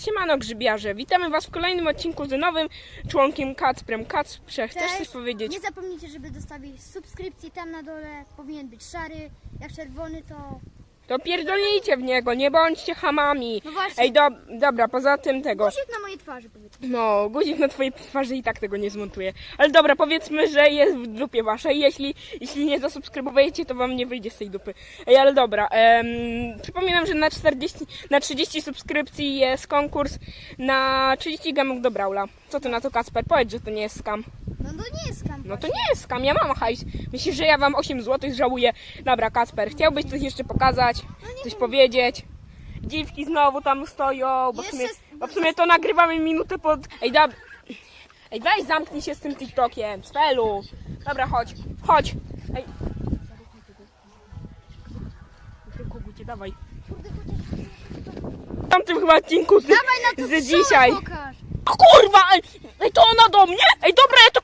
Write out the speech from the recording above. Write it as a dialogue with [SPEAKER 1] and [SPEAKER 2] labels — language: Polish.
[SPEAKER 1] Siemano grzybiarze, witamy was w kolejnym odcinku z nowym członkiem Kacprem. Kacprze, chcesz coś powiedzieć?
[SPEAKER 2] Nie zapomnijcie, żeby zostawić subskrypcję tam na dole. Powinien być szary. Jak czerwony to.
[SPEAKER 1] To pierdolnijcie w niego, nie bądźcie hamami.
[SPEAKER 2] No właśnie.
[SPEAKER 1] Ej, do, dobra, poza tym tego.
[SPEAKER 2] Guzik na mojej twarzy powiedzmy.
[SPEAKER 1] No, guzik na twojej twarzy i tak tego nie zmontuje. Ale dobra, powiedzmy, że jest w dupie waszej. Jeśli, jeśli nie zasubskrybujecie, to wam nie wyjdzie z tej dupy. Ej, ale dobra. em, przypominam, że na 40, na 30 subskrypcji jest konkurs na 30 gemów do Braula. Co ty na to, Kasper? Powiedz, że to nie jest skam.
[SPEAKER 2] No to nie jest skam.
[SPEAKER 1] No to nie jest skam, ja mam hajs. Myślisz, że ja wam 8 zł żałuję? Dobra, Kasper, chciałbyś coś jeszcze pokazać? Coś powiedzieć? Dziwki znowu tam stoją, bo w, sumie, bo w sumie to nagrywamy minutę pod... Ej, dab... Ej, weź zamknij się z tym TikTokiem, Sfelu. Dobra, chodź, chodź. Ej. Kogucie, dawaj. W tamtym chyba odcinku z,
[SPEAKER 2] Dawaj na to
[SPEAKER 1] z dzisiaj.
[SPEAKER 2] pokaż.
[SPEAKER 1] O kurwa! Ej, ej, to ona do mnie? Ej, dobra, ja to